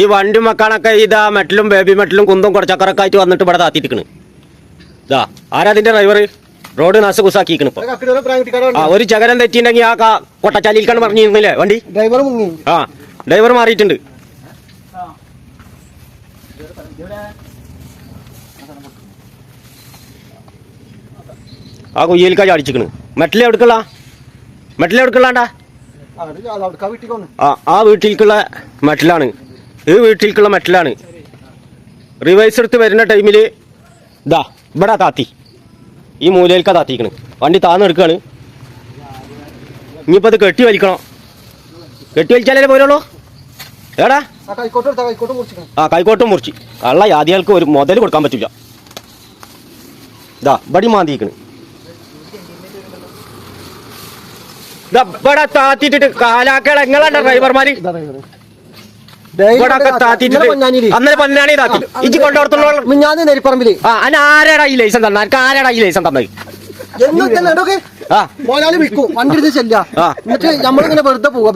ഈ വണ്ടി മക്കാണൊക്കെ ഇതാ മെറ്റലും ബേബി മെറ്റലും കുന്തും കുറച്ചക്കറൊക്കെ ആയിട്ട് വന്നിട്ട് ഇവിടെ താത്തിരിക്കണ്. ഇതാ ആരാ അതിന്റെ ഡ്രൈവർ റോഡ് നാസ് കുസാക്കിക്കണ് ഇപ്പൊ. ആ ഒരു ചകരം തെറ്റിണ്ടെങ്കിൽ ആ കൊട്ടച്ചാലിയിൽക്കാണ് പറഞ്ഞിരുന്നില്ലേ? വണ്ടി? ഡ്രൈവർ മുങ്ങി. ആ ഡ്രൈവർ മാറിയിട്ടുണ്ട്. ആ കുയ്യലിക്കാ ചാടിച്ചിക്കണ് മെറ്റലേ എടുക്കള മെറ്റലേ ആ ആ വീട്ടിലേക്കുള്ള മെറ്റലാണ്. ഈ വീട്ടിലേക്കുള്ള മെറ്റലാണ്. റിവേഴ്സ് എടുത്ത് വരുന്ന ടൈമിൽ ഇതാ ഇവിടെ താത്തി. ഈ മൂലയിലേക്ക് താത്തിക്കണ്. വണ്ടി താന്ന് എടുക്കാണ്. ഇനിയിപ്പോൾ അത് കെട്ടി വലിക്കണം. കെട്ടി വലിച്ചാലേ പോരുള്ളൂ? ഏടാ ആ കൈക്കോട്ട് മുറിച്ച്. കള്ള യാദികൾക്ക് ഒരു മുതൽ കൊടുക്കാൻ പറ്റില്ല ഇതാ ബടി മാന്തിക്കണ്. ഇതാ ഇവിടെ താത്തിട്ടിട്ട് കാലാക്കള ഡ്രൈവർമാര്. ഇവിടെ അന്നേരം പൊന്നാണി താത്തി ഇജ്ജ് കൊണ്ടുപോകത്തുള്ള മിഞ്ഞാന്ന് നെരിപ്പറമ്പിൽ. ആ അന ആരാടാ ഈ ലൈസൻസ് തന്നെ എനിക്ക് ആരാടാ ഈ ലൈസൻസ് തന്നത്? എന്നും തന്നെ ഇടൊക്കെ ആ. മോനാളി വിൽക്കും വണ്ടി എടുത്ത് ചെല്ല ആ. എന്നിട്ട് നമ്മളിങ്ങനെ വെറുതെ പോവാ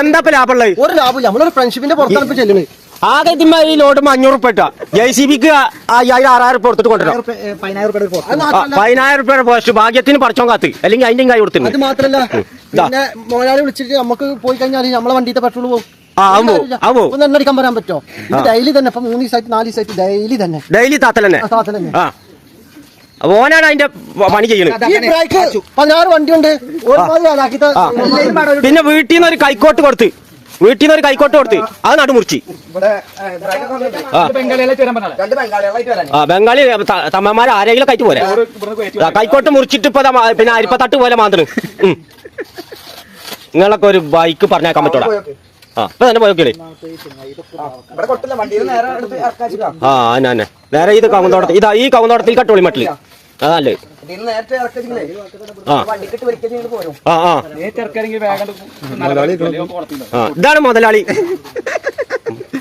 എന്താ ലാഭമുള്ളത് ഒരു നമ്മളൊരു ഫ്രണ്ട്ഷിപ്പിന്റെ പുറത്താണ് ഇപ്പൊ ആകെ ഈ ലോഡ് അഞ്ഞൂറ് ഉപ്പ ഇട്ടാ. ജെ സി ബിക്ക് അയ്യായിരം ആറായിരം ഉപ്പ കൊടുത്തിട്ട് കൊണ്ടുവരാം പതിനായിരം ഉപ്പയുടെ പോസ്റ്റ് ഭാഗ്യത്തിന് പറിച്ചോ കാത്ത്. അല്ലെങ്കിൽ അതിന്റെ കൈ അത് കൊടുത്തിട്ടുണ്ട് മാത്രല്ല പിന്നെ മോനാളി വിളിച്ചിട്ട് നമുക്ക് പോയി കഴിഞ്ഞാൽ നമ്മളെ വണ്ടിത്തെ പെട്രോൾ പോകും ആ, അത് പോവും, അത് പോവും. ഒന്ന് എണ്ണടിക്കാൻ പറയാൻ പറ്റോ ഇത് ഡെയിലി തന്നെ ഇപ്പൊ മൂന്ന് ദിവസമായിട്ട് നാല് ദിവസമായിട്ട് ഡെയിലി തന്നെ. ഡെയിലി താത്തൽ തന്നെ? ഓനാണ് അതിന്റെ പണി ചെയ്യുന്നത് ഈ ബ്രേക്ക് പതിനാറ് വണ്ടിയുണ്ട്. പിന്നെ വീട്ടിൽ നിന്ന് ഒരു കൈക്കോട്ട് കൊടുത്ത്. വീട്ടിൽ നിന്ന് ഒരു കൈക്കോട്ട് കൊടുത്ത്. അത് നടുമുറിച്ച്. ആ. ആ ബംഗാളി ത- തമ്മന്മാർ ആരെങ്കിലും കയറ്റി പോരെ. ആ, കൈക്കോട്ട് മുറിച്ചിട്ട് ഇപ്പൊ പിന്നെ അരിപ്പത്തട്ട് പോലെ മാന്തണ്. നിങ്ങളൊക്കെ ഒരു ബൈക്ക് പറഞ്ഞേക്കാൻ പറ്റൂടാ. ഇപ്പൊ തന്നെ ആ നേരെ ഇത് കവുന്തോട്ടത്തിൽ ഇതാ ഈ കവുന്തോട്ടത്തിൽ കട്ടോളി മട്ടിൽ അതല്ലേ ഇതാണ് മുതലാളി.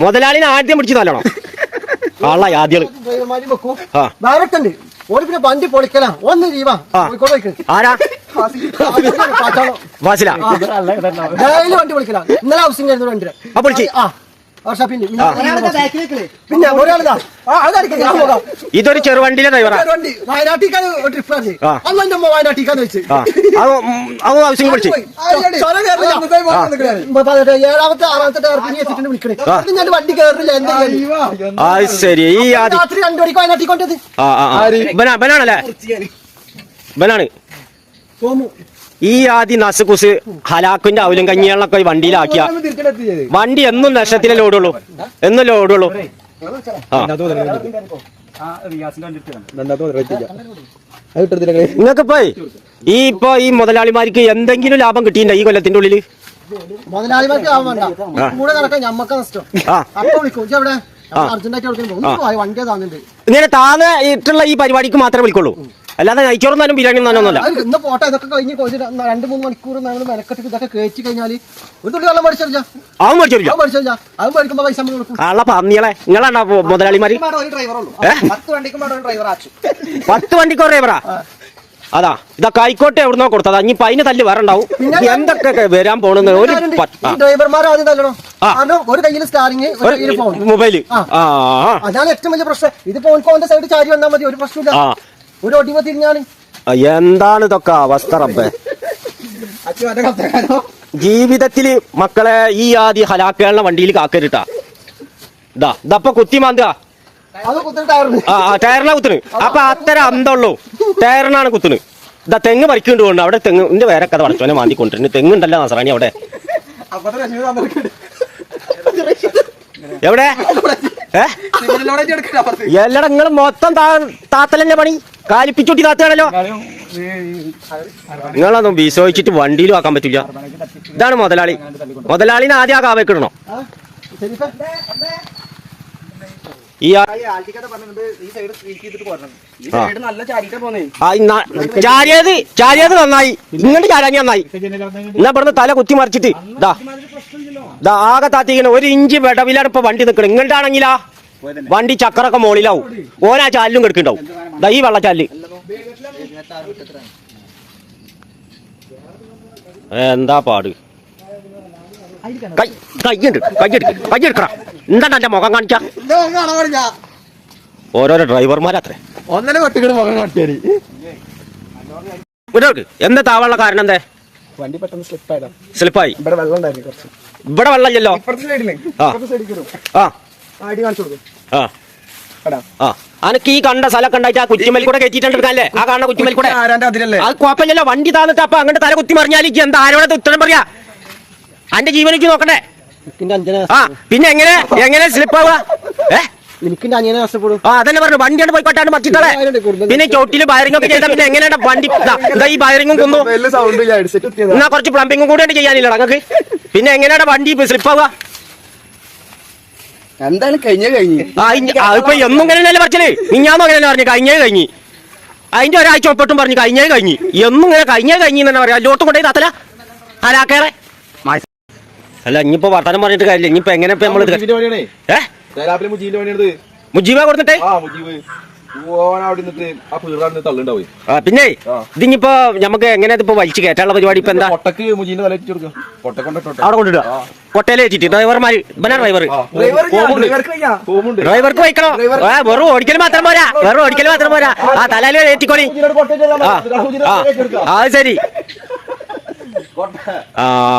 മുതലാളിനെ ആദ്യം പിടിച്ചു തല്ലണം ആളായി ആദ്യം ആ. ഓടി പിന്നെ വണ്ടി പൊളിക്കലാ. ഒന്ന് ആരാ? ഡെയിലി വണ്ടി പൊളിക്കലാ ഇന്നലെ ഹൗസിംഗ് ആയിരുന്നു വണ്ടി. ആ. ആ ഇതൊരു ചെറുവണ്ടിയിലെ ഡ്രൈവറാ വണ്ടി. വയനാട്ടിക്കാണ് ട്രിപ്പ് ആ. അന്ന് എന്റെ അമ്മ വയനാട്ടിക്കാന്ന് വെച്ച്. ആ. അത് ഉം, അത് ആവശ്യം വിളിച്ച്. ചൊരം കേറില്ല. ഇപ്പൊ പതിനെട്ട്, ഏഴാമത്തെ ആറാമത്തെ വിളിക്കണേ. ഞാൻ വണ്ടി എന്താ ശരി. ഈ രാത്രി രണ്ടു മണിക്ക് വയനാട്ടിൽ കൊണ്ടത് ആ ആ ഈ ആദ്യ നസുകുസ് ഹലാക്കിന്റെ അവലും കഞ്ഞികളൊക്കെ വണ്ടിയിലാക്കിയ. വണ്ടി എന്നും നഷ്ടത്തിലെ ലോഡുള്ളൂ. എന്നും ലോഡുള്ളൂ. നിങ്ങക്ക് പോയി. ഈ ഇപ്പൊ ഈ മുതലാളിമാർക്ക് എന്തെങ്കിലും ലാഭം കിട്ടിയില്ല ഈ കൊല്ലത്തിന്റെ ഉള്ളിൽ? മുതലാളിമാർക്ക് ആവാൻ വേണ്ട. കൂടെ നടക്കാൻ ഞമ്മക്ക നഷ്ടം. അപ്പൊ വിളിക്കും. ഇങ്ങനെ താന്ന് ഇട്ടുള്ള ഈ പരിപാടിക്ക് മാത്രമേ വിളിക്കുള്ളൂ. അല്ലാതെ നെയ്ച്ചോറും താനും ബിരിയാണി താനൊന്നുമല്ല ഇന്ന് പോട്ടെ ഇതൊക്കെ കഴിഞ്ഞ് രണ്ട് മൂന്ന് മണിക്കൂർ നമ്മൾ മെനക്കെട്ടിട്ട് ഇതൊക്കെ കഴിച്ചു കഴിഞ്ഞാൽ ഒരു തുള്ളി വെള്ളം മേടിച്ചറിഞ്ഞാ അവൻ മേടിച്ചോരില്ല അവൻ മേടിച്ചാ അവൻ മേടിക്കുമ്പോ പൈസ നമ്മൾ കൊടുക്കും. കള്ള പന്നികളെ നിങ്ങളാണ്ടാ പോ- മുതലാളിമാര്? പത്ത് വണ്ടിക്കും ഒരു ഡ്രൈവർ ആച്ചു. പത്ത് വണ്ടിക്കോ ഡ്രൈവറാ അതാ ഇതാ കൈക്കോട്ടെ എവിടുന്നോ കൊടുത്തത്. ഇനി അതിന് തല്ല് വരണ്ടാവും എന്തൊക്കെ വരാൻ പോണെന്ന് ഒരു. ഒരു കയ്യിൽ സ്റ്റാറിങ് മൊബൈൽ. അതാണ് ഏറ്റവും വലിയ പ്രശ്നം. ഇത് പോയി ഓന്റെ സൈഡ് ചാരി വന്നാൽ മതി ഒരു പ്രശ്നമില്ല ഒരു ഒടിമ തിരിഞ്ഞാണ് എന്താണ് ഇതൊക്കെ അവസ്ഥ റബ്ബേ? ജീവിതത്തിൽ മക്കളെ ഈ ആദ്യ ഹലാക്കുകളുടെ വണ്ടിയിൽ കാക്കരുട്ടാ ഇതാ ഇതപ്പൊ കുത്തി മാന്തുക. ടയറിന് ആ ആ, ടയറിനാ കുത്തുണ് അപ്പൊ അത്തരം അന്തമുള്ളൂ. ടയറിനാണ് കുത്തുണ് ഇതാ തെങ്ങ് പറിക്കൊണ്ട് പോകണ്ട അവിടെ തെങ്ങ് എന്റെ വേറെ കഥ പറിച്ചോനെ മാന്തി കൊണ്ടിരുന്നു തെങ്ങുണ്ടല്ലോ നസറാണി അവിടെ. എവിടെ? ഏ? എല്ലട നിങ്ങൾ മൊത്തം താത്തലന്റെ പണി? കാലിപ്പിച്ചുട്ടി കാത്തുകാണല്ലോ നിങ്ങളൊന്നും വിശോയിച്ചിട്ട് വണ്ടിയിലും ആക്കാൻ പറ്റില്ല ഇതാണ് മുതലാളി. മുതലാളിനെ ആദ്യം ആ ഇന്ന- ചാരിയത് നന്നായി. ഇങ്ങോട്ട് ചാരാങ്ങി നന്നായി. എന്നാ ഇവിടുന്ന് തല കുത്തി മറിച്ചിട്ട്. ദാ. ആകെ താത്തിങ്ങനെ ഒരു ഇഞ്ച് വിടവിലാണ് ഇപ്പൊ വണ്ടി നിൽക്കണം ഇങ്ങോട്ടാണെങ്കിലാ വണ്ടി ചക്കറൊക്കെ മോളിലാവും ഓരാ ചാലിലും കിടക്കുന്നുണ്ടാവും. ദാ ഈ വെള്ളച്ചാലിൽ. എന്താ പാട്? കൈ കയ്യുണ്ട് കയ്യെടുക്ക് കയ്യെടുക്കടാ. എന്താണ് എന്റെ മുഖം പാടില്ല. ഓരോരോ ഡ്രൈവർമാരത്രേ. ഒന്നര കൊട്ടിക്കട് മുഖം എന്താ താവാനുള്ള കാരണം എന്താ? വണ്ടി പെട്ടെന്ന് സ്ലിപ്പായതാ സ്ലിപ്പായി ഇവിടെ വെള്ളം ഉണ്ടായിരുന്നു കുറച്ച്. ഇവിടെ വെള്ളമില്ലല്ലോ ഇപ്പുറത്തെ സൈഡിലേ ആ. അനക്ക് ഈ കണ്ട സ്ഥലം കണ്ടായിട്ട് ആ കുറ്റിമേൽ കൂടെ കയറ്റിട്ടുണ്ടല്ലേ ആ കാണുന്ന കുറ്റിമേൽ കൂടെ. അത് കുഴപ്പമില്ലല്ലോ. വണ്ടി താന്നിട്ട് അപ്പൊ അങ്ങോട്ട് തല കുത്തി മറിഞ്ഞാൽ എന്താ ആരോടെ ഉത്തരം പറയാ? അന്റെ ജീവനിക്ക് അഞ്ചന ആ പിന്നെ എങ്ങനെ? എങ്ങനെ സ്ലിപ്പ് ആവുക? ഏ? എനിക്കിന്റെ അനിയനെ നഷ്ടപ്പെടും. ആ അതന്നെ പറഞ്ഞു. വണ്ടിയാണ് പോയിക്കോട്ടാണ് മറ്റിട്ടളെ പിന്നെ ചോട്ടിൽ ബയറിംഗ് ഒക്കെ ചെയ്താൽ പിന്നെ എങ്ങനെയാണ് വണ്ടി? ഈ ബയറിംഗും കൊന്നു എന്നാ കുറച്ച് പ്ലംബിങ്ങും കൂടെ ചെയ്യാനില്ല നിങ്ങൾക്ക് പിന്നെ എങ്ങനെയാണ് വണ്ടി സ്ലിപ്പ് ആവുക? എന്തായാലും കഴിഞ്ഞ കഴിഞ്ഞ്. ആ ഇപ്പൊ എന്നും ഇങ്ങനെയല്ലേ പറച്ചൽ? മിഞ്ഞാന്നും അങ്ങനെയല്ലേ പറഞ്ഞു കഴിഞ്ഞേ കഴിഞ്ഞു. അതിന്റെ ഒരാഴ്ച ഒപ്പിട്ടും പറഞ്ഞു കഴിഞ്ഞേ കഴിഞ്ഞു. എന്നും ഇങ്ങനെ കഴിഞ്ഞേ കഴിഞ്ഞു തന്നെ പറയാം. ലോട്ടും കൊണ്ടേ താത്തല. ആരാക്കേറെ അല്ല ഇനിയിപ്പോ വർത്തമാനം പറഞ്ഞിട്ട് കാര്യമില്ല. ഇനിയിപ്പോ എങ്ങനെ ഇപ്പൊ പണിയാണിത്. മുജീബ കൊടുത്തിട്ടേ? പിന്നെ ആ. ഇതിനിപ്പോ നമുക്ക് എങ്ങനെ ഇപ്പൊ വലിച്ചു കയറ്റാനുള്ള പരിപാടി ഇപ്പൊ എന്താ? അവിടെ കൊണ്ടിടുക കൊട്ടയിലെ വെച്ചിട്ട് ഡ്രൈവർമാര് ഇവനാ ഡ്രൈവർ ഡ്രൈവർക്ക് വയ്ക്കണോ ആ വെറും ഓടിക്കൽ മാത്രം പോരാ. വെറും ഓടിക്കൽ മാത്രം പോരാ. ആ തലയിൽ ഏറ്റിക്കോണി ആ ശരി.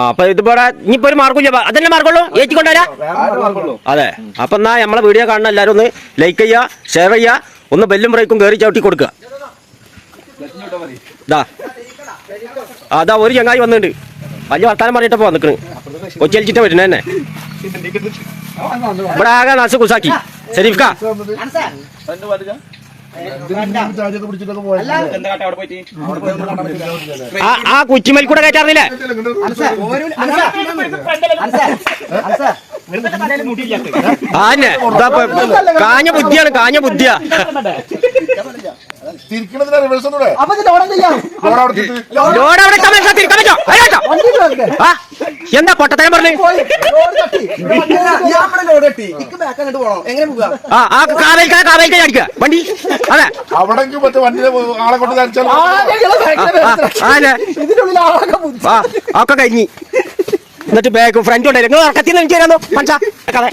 അപ്പൊ ഇതിപ്പോടെ ഇനിയിപ്പോ ഒരു മാർഗമില്ല അതന്നെ മാർഗമുള്ളൂ? ഏറ്റിക്കൊണ്ടുവരാ അതെ. അപ്പൊ എന്നാ നമ്മളെ വീഡിയോ കാണുന്ന എല്ലാരും ഒന്ന് ലൈക്ക് ചെയ്യുക ഷെയർ ചെയ്യുക. ഒന്ന് ബെല്ലും ബ്രേക്കും കയറി ചവിട്ടി കൊടുക്കുക. അതാ ഒരു ചങ്ങായി വന്നിട്ടുണ്ട്. വലിയ വർത്താനം പറഞ്ഞിട്ടപ്പോ വന്നിക്കണ്. കൊച്ചിയലിച്ചിട്ട് വരുന്നത് തന്നെ. ഇവിടെ ആകെ നാശ കുസാക്കി. ശരീഫ്ക ആ കുറ്റിമേൽ കൂടെ കയറ്റാറില്ലേ? ആന്നെ കാഞ്ഞ ബുദ്ധിയാണ് കാഞ്ഞ ബുദ്ധിയാ. തിരിക്കണതിന് റിവേഴ്സ് ലോഡ് അവിടെ തിരിക്കാൻ പറ്റോ? എന്താ പൊട്ടത്തരം പറഞ്ഞു? ആ കാവേൽക്ക കാവേൽക്ക അടിക്കുക. വണ്ടി അതെ. അവിടെ ആളെ കൊണ്ട് ഒക്കെ കഴിഞ്ഞി. എന്നിട്ട് ബാഗ് ഫ്രണ്ട് ഉണ്ടായിരുന്നു. നിങ്ങൾ ഇറക്കത്തിൽ എനിക്ക് തരാന്നോ കഥ.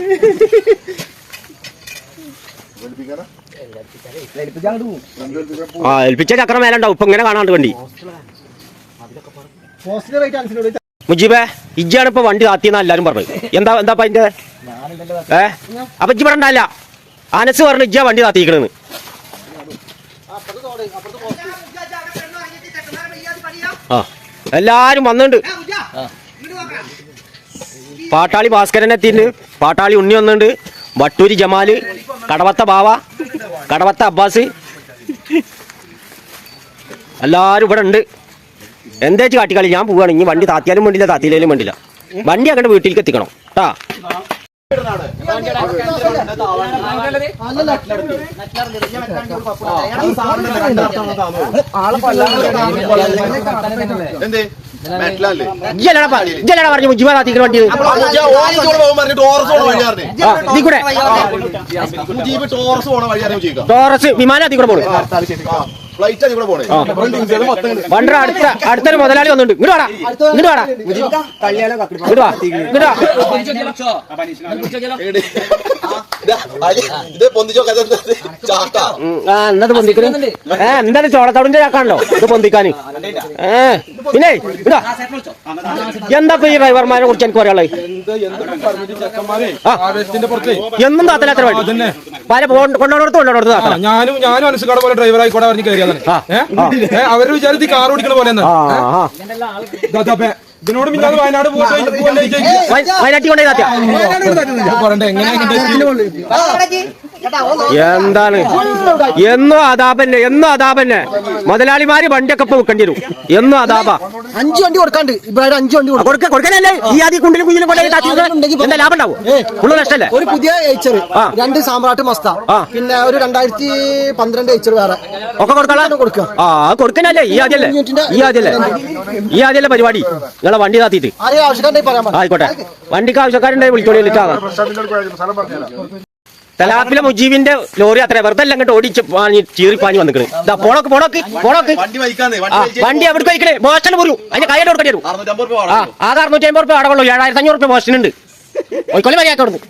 ആ ഏൽപ്പിച്ച ചക്രം മേലെ ഉണ്ടാവും. ഇപ്പൊ ഇങ്ങനെ കാണാണ്ട് വണ്ടി. മുജീബേ ഇജ്ജാണ് ഇപ്പൊ വണ്ടി താത്തിയെന്നാ എല്ലാരും പറഞ്ഞു എന്താ എന്താ അതിന്റെ ഏ? അപ്പൊ ഇജ്ജ് ഉണ്ടായില്ല അനസ് പറഞ്ഞു ഇജ്ജാ വണ്ടി താത്തിക്കണെന്ന് ആ. എല്ലാരും വന്നിട്ടുണ്ട് പാട്ടാളി ഭാസ്കരൻ എത്തിയിട്ടുണ്ട്. പാട്ടാളി ഉണ്ണി വന്നിട്ടുണ്ട്. വട്ടൂരി ജമാൽ കടവത്ത ബാവ കടവത്ത അബ്ബാസ്. എല്ലാരും ഇവിടെ ഉണ്ട്. എന്തേച്ച് കാട്ടിക്കളി? ഞാൻ പോവാണ്. ഇനി വണ്ടി താത്തിയാലും വേണ്ടില്ല താത്തിയിലും വേണ്ടില്ല. വണ്ടി അങ്ങോട്ട് വീട്ടിലേക്ക് എത്തിക്കണം. കേട്ടാ എന്തേ? ഇജ്ജല്ലടാ പറഞ്ഞു മുജിബ താത്തിക്കുന്ന വണ്ടി. ആ നീ കൂടെ. ടോറസ് വിമാനം അതി കൂടെ പോണു. ആ അടുത്ത അടുത്തൊരു മുതലാളി വന്നിട്ടുണ്ട്. ഇങ്ങോട്ട് വാടാ. ഇങ്ങോട്ട് വാടാ. ഇങ്ങോട്ട് വാ. ഇങ്ങോട്ട് വാ. എന്നത് പൊന്തിക്കണ്? ഏ എന്താണ് ചോളത്തോടിന്റെ ചാക്കാണല്ലോ ഇത് പൊന്തിക്കാന്. ഏ പിന്നെ ഇതാ. എന്താ ഈ ഡ്രൈവർമാരെ കുറിച്ച് എനിക്ക് പറയാനുള്ളത്? എന്നും താത്തലാത്ര വണ്ടി പല കൊണ്ടോടത്ത് കൊണ്ടോടത്ത് താത്തല ഞാനും ഞാനും അനുസരിക്കാട് പോലെ ഡ്രൈവർ ആയിക്കോട്ടെ പറഞ്ഞ് കയറിയതാണ് അവരുടെ വിചാരത്തിൽ കാർ ഓടിക്കണ പോലെ ഇതിനോട് മിന്നാതെ വയനാട് വയനാട്ടിൽ എന്താണ്? എന്നും അതാപന്നെ എന്നോ അതാപന്നെ. മുതലാളിമാര് വണ്ടിയൊക്കെ ഇപ്പൊ വെക്കേണ്ടി വരും. എന്നോ അതാപ. അഞ്ചു വണ്ടി കൊടുക്കാണ്ട്. ഇവിടെ അഞ്ചു വണ്ടി കൊടുക്കും കൊടുക്ക കൊടുക്കാനല്ലേ ഈ ആദ്യം കുണ്ടിലും കുഞ്ഞിലും കൊണ്ടുപോയി എന്താ ലാഭം ഉണ്ടാവും? ഫുള്ള് നഷ്ടല്ലേ? ഒരു പുതിയ എയ്ച്ചർ രണ്ട് സാമ്രാട്ട് മസ്ത. പിന്നെ ഒരു രണ്ടായിരത്തി പന്ത്രണ്ട് എയ്ച്ചർ വേറെ. ഒക്കെ കൊടുക്കണം കൊടുക്കുക ആ കൊടുക്കാനല്ലേ ഈ ആദ്യല്ലേ? ഈ ആദ്യല്ലേ? ഈ ആദ്യല്ലേ പരിപാടി? നിങ്ങളെ വണ്ടി താത്തിട്ട് ആയിക്കോട്ടെ. വണ്ടിക്ക് ആവശ്യക്കാരുണ്ടായി വിളിച്ചോളി തലാപ്പിലെ മുജീബിന്റെ ലോറി അത്ര വെറുതെ എല്ലാം അങ്ങോട്ട് ഓടിച്ച് പാഞ്ഞ് ചീറിപ്പാഞ്ഞ് വന്നിക്കണ്. ഇതാ പോണക്ക് പോണോക്ക് പോണോക്ക്. വണ്ടി എവിടെ വണ്ടി അവിടെ കഴിക്കണേ മോശം പോരും. അതിന്റെ കയ്യോട് കൊടുക്കേണ്ടി വരും. രൂപ ആ അത് അറുന്നൂറ്റി അമ്പത് റുപ്യ അടവുള്ളൂ ഏഴായിരത്തി അഞ്ഞൂറ് റുപ്യ മോശനുണ്ട് ഒരിക്കൊല്ലം മര്യാദ കൊടുക്കും